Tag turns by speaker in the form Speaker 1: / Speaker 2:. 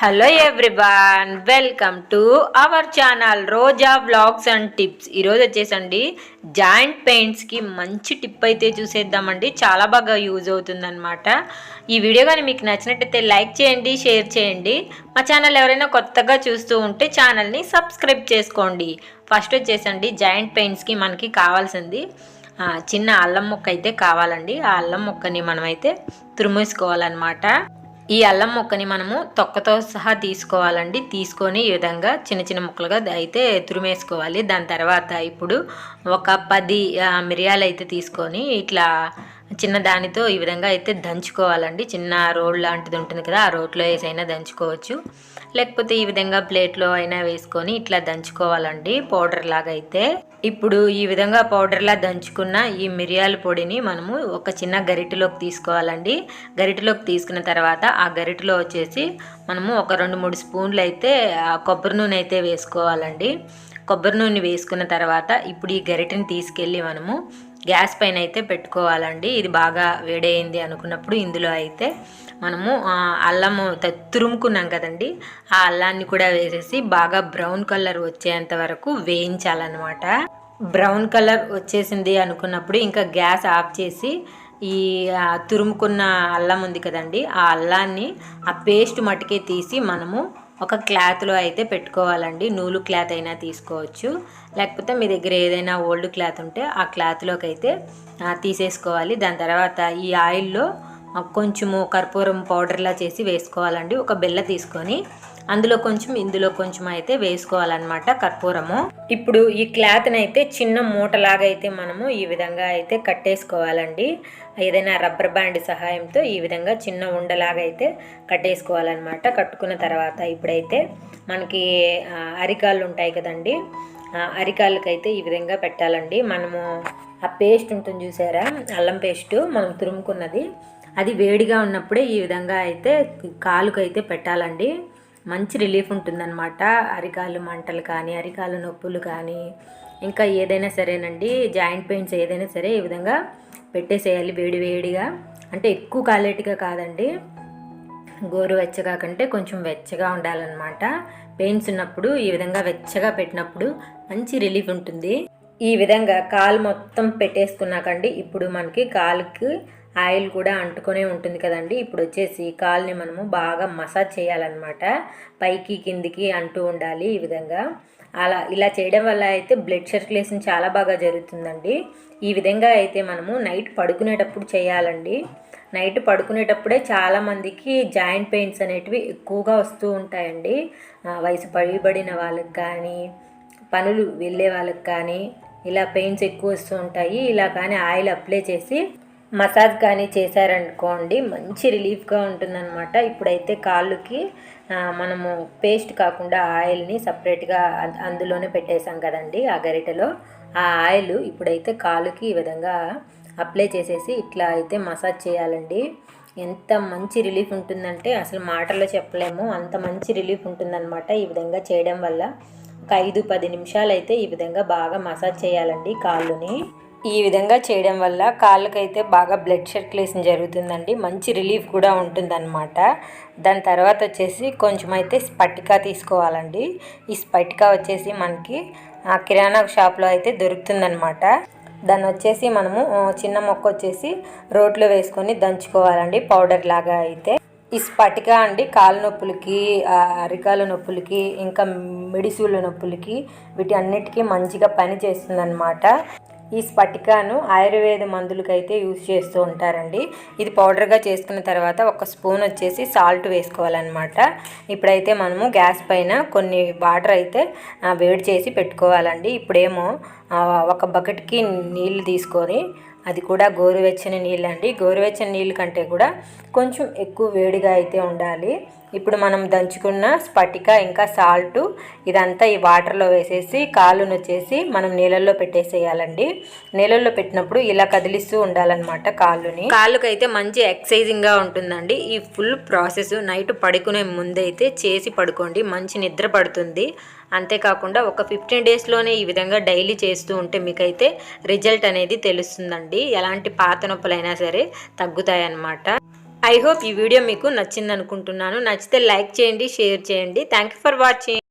Speaker 1: Hello everyone welcome to our channel Roja vlogs and tips ఈరోజు వచ్చేసండి joint పెయింట్స్కి మంచి tip అయితే చూసేద్దామండి. చాలా బాగా యూజ్ అవుతుందన్నమాట. ఈ వీడియో కానీ మీకు నచ్చినట్టయితే లైక్ చేయండి షేర్ చేయండి. మా ఛానల్ ఎవరైనా కొత్తగా చూస్తూ ఉంటే ఛానల్ని సబ్స్క్రైబ్ చేసుకోండి. ఫస్ట్ వచ్చేసండి జాయింట్ పెయింట్స్కి మనకి కావాల్సింది చిన్న అల్లం ముక్క అయితే కావాలండి. ఆ అల్లం ముక్కని మనమైతే తురుమేసుకోవాలన్నమాట. ఈ అల్లం ముక్కని మనము తొక్కతో సహా తీసుకోవాలండి. తీసుకొని ఈ విధంగా చిన్న చిన్న ముక్కలుగా అయితే తురిమేసుకోవాలి. దాని తర్వాత ఇప్పుడు ఒక పది మిరియాలు అయితే తీసుకొని ఇట్లా చిన్న దానితో ఈ విధంగా అయితే దంచుకోవాలండి. చిన్న రోడ్ లాంటిది ఉంటుంది కదా ఆ రోట్లో వేసైనా దంచుకోవచ్చు. లేకపోతే ఈ విధంగా ప్లేట్లో అయినా వేసుకొని ఇట్లా దంచుకోవాలండి పౌడర్ లాగా అయితే ఇప్పుడు ఈ విధంగా పౌడర్లా దంచుకున్న ఈ మిరియాల పొడిని మనము ఒక చిన్న గరిటెలోకి తీసుకోవాలండి. గరిటెలోకి తీసుకున్న తర్వాత ఆ గరిటెలో వచ్చేసి మనము ఒక రెండు మూడు స్పూన్లు అయితే ఆ కొబ్బరి నూనె అయితే వేసుకోవాలండి. కొబ్బరి నూనె వేసుకున్న తర్వాత ఇప్పుడు ఈ గరిటెని తీసుకెళ్ళి మనము గ్యాస్ పైన అయితే పెట్టుకోవాలండి. ఇది బాగా వేడైంది అనుకున్నప్పుడు ఇందులో అయితే మనము అల్లము తురుముకున్నాం కదండి. ఆ అల్లాన్ని కూడా వేసేసి బాగా బ్రౌన్ కలర్ వచ్చేంత వరకు వేయించాలన్నమాట. బ్రౌన్ కలర్ వచ్చేసింది అనుకున్నప్పుడు ఇంకా గ్యాస్ ఆఫ్ చేసి ఈ తురుముకున్న అల్లం ఉంది కదండి ఆ అల్లాన్ని ఆ పేస్ట్ మటుకే తీసి మనము ఒక క్లాత్లో అయితే పెట్టుకోవాలండి. నూలు క్లాత్ అయినా తీసుకోవచ్చు. లేకపోతే మీ దగ్గర ఏదైనా ఓల్డ్ క్లాత్ ఉంటే ఆ క్లాత్లోకి అయితే తీసేసుకోవాలి. దాని తర్వాత ఈ ఆయిల్లో కొంచెము కర్పూరం పౌడర్లా చేసి వేసుకోవాలండి. ఒక బెల్ల తీసుకొని అందులో కొంచెం ఇందులో కొంచెం అయితే వేసుకోవాలన్నమాట కర్పూరము. ఇప్పుడు ఈ క్లాత్ని అయితే చిన్న మూటలాగా అయితే మనము ఈ విధంగా అయితే కట్టేసుకోవాలండి. ఏదైనా రబ్బర్ బ్యాండ్ సహాయంతో ఈ విధంగా చిన్న ఉండలాగా అయితే కట్టేసుకోవాలన్నమాట. కట్టుకున్న తర్వాత ఇప్పుడైతే మనకి అరికాళ్ళు ఉంటాయి కదండి. అరికాళ్ళకైతే ఈ విధంగా పెట్టాలండి. మనము ఆ పేస్ట్ ఉంటుంది చూసారా? అల్లం పేస్ట్ మనం తురుముకున్నది. అది వేడిగా ఉన్నప్పుడే ఈ విధంగా అయితే కాలుకు అయితే పెట్టాలండి. మంచి రిలీఫ్ ఉంటుందన్నమాట. అరికాలు మంటలు కానీ అరికాలు నొప్పులు కానీ ఇంకా ఏదైనా సరేనండి. జాయింట్ పెయిన్స్ ఏదైనా సరే ఈ విధంగా పెట్టేసేయాలి వేడి వేడిగా. అంటే ఎక్కువ కాలేటిగా కాదండి. గోరువెచ్చగా కంటే కొంచెం వెచ్చగా ఉండాలన్నమాట. పెయిన్స్ ఉన్నప్పుడు ఈ విధంగా వెచ్చగా పెట్టినప్పుడు మంచి రిలీఫ్ ఉంటుంది. ఈ విధంగా కాలు మొత్తం పెట్టేసుకున్నాకండి. ఇప్పుడు మనకి కాలుకి ఆయిల్ కూడా అంటుకొనే ఉంటుంది కదండి. ఇప్పుడు వచ్చేసి కాల్ని మనము బాగా మసాజ్ చేయాలన్నమాట. పైకి కిందికి అంటూ ఉండాలి ఈ విధంగా. అలా ఇలా చేయడం వల్ల అయితే బ్లడ్ సర్క్యులేషన్ చాలా బాగా జరుగుతుందండి. ఈ విధంగా అయితే మనము నైట్ పడుకునేటప్పుడు చేయాలండి. నైట్ పడుకునేటప్పుడే చాలామందికి జాయింట్ పెయిన్స్ అనేటివి ఎక్కువగా వస్తూ ఉంటాయండి. వయసు పడిబడిన వాళ్ళకి కానీ పనులు వెళ్ళే వాళ్ళకి కానీ ఇలా పెయిన్స్ ఎక్కువ వస్తూ ఉంటాయి. ఇలా కానీ ఆయిల్ అప్లై చేసి మసాజ్ కానీ చేశారనుకోండి మంచి రిలీఫ్గా ఉంటుందన్నమాట. ఇప్పుడైతే కాళ్ళకి మనము పేస్ట్ కాకుండా ఆయిల్ని సపరేట్గా అందులోనే పెట్టేశాం కదండి ఆ గరిటెలో. ఆ ఆయిల్ ఇప్పుడైతే కాలుకి ఈ విధంగా అప్లై చేసేసి ఇట్లా అయితే మసాజ్ చేయాలండి. ఎంత మంచి రిలీఫ్ ఉంటుందంటే అసలు మాటల్లో చెప్పలేము అంత మంచి రిలీఫ్ ఉంటుందన్నమాట ఈ విధంగా చేయడం వల్ల. ఒక ఐదు పది నిమిషాలు అయితే ఈ విధంగా బాగా మసాజ్ చేయాలండి కాళ్ళుని. ఈ విధంగా చేయడం వల్ల కాళ్ళకైతే బాగా బ్లడ్ సర్క్యులేషన్ జరుగుతుందండి. మంచి రిలీఫ్ కూడా ఉంటుందన్నమాట. దాని తర్వాత వచ్చేసి కొంచెం అయితే స్పటికా తీసుకోవాలండి. ఈ స్పటికా వచ్చేసి మనకి ఆ కిరాణా షాప్లో అయితే దొరుకుతుందన్నమాట. దాన్ని వచ్చేసి మనము చిన్న మొక్క వచ్చేసి రోట్లో వేసుకొని దంచుకోవాలండి పౌడర్ లాగా అయితే. ఈ స్పటిక అండి కాలు నొప్పులకి అరికాల నొప్పులకి ఇంకా మిడిసూళ్ళ నొప్పులకి వీటి అన్నిటికీ మంచిగా పని చేస్తుందన్నమాట ఈ స్పటికాను ఆయుర్వేద మందులకైతే యూజ్ చేస్తూ ఉంటారండి. ఇది పౌడర్గా చేసుకున్న తర్వాత ఒక స్పూన్ వచ్చేసి సాల్ట్ వేసుకోవాలన్నమాట. ఇప్పుడైతే మనము గ్యాస్ పైన కొన్ని వాటర్ అయితే వేడి చేసి పెట్టుకోవాలండి. ఇప్పుడేమో ఒక బకెట్కి నీళ్ళు తీసుకొని అది కూడా గోరువెచ్చని నీళ్ళు అండి గోరువెచ్చని నీళ్ళు కంటే కూడా కొంచెం ఎక్కువ వేడిగా అయితే ఉండాలి. ఇప్పుడు మనం దంచుకున్న స్పటిక ఇంకా సాల్ట్ ఇదంతా ఈ వాటర్లో వేసేసి కాలును వచ్చేసి మనం నీళ్ళల్లో పెట్టేసేయాలండి. నీళ్ళల్లో పెట్టినప్పుడు ఇలా కదిలిస్తూ ఉండాలన్నమాట కాళ్ళుని కాళ్ళకైతే మంచి ఎక్సైజింగ్గా ఉంటుందండి. ఈ ఫుల్ ప్రాసెస్ నైట్ పడుకునే ముందైతే చేసి పడుకోండి. మంచి నిద్ర పడుతుంది. అంతేకాకుండా ఒక ఫిఫ్టీన్ డేస్లోనే ఈ విధంగా డైలీ చేస్తూ ఉంటే మీకైతే రిజల్ట్ అనేది తెలుస్తుందండి. ఎలాంటి పాత నొప్పులైనా సరే తగ్గుతాయన్నమాట. ఐ హోప్ ఈ వీడియో మీకు నచ్చింది అనుకుంటున్నాను నచ్చితే లైక్ చేయండి షేర్ చేయండి. Thank you for watching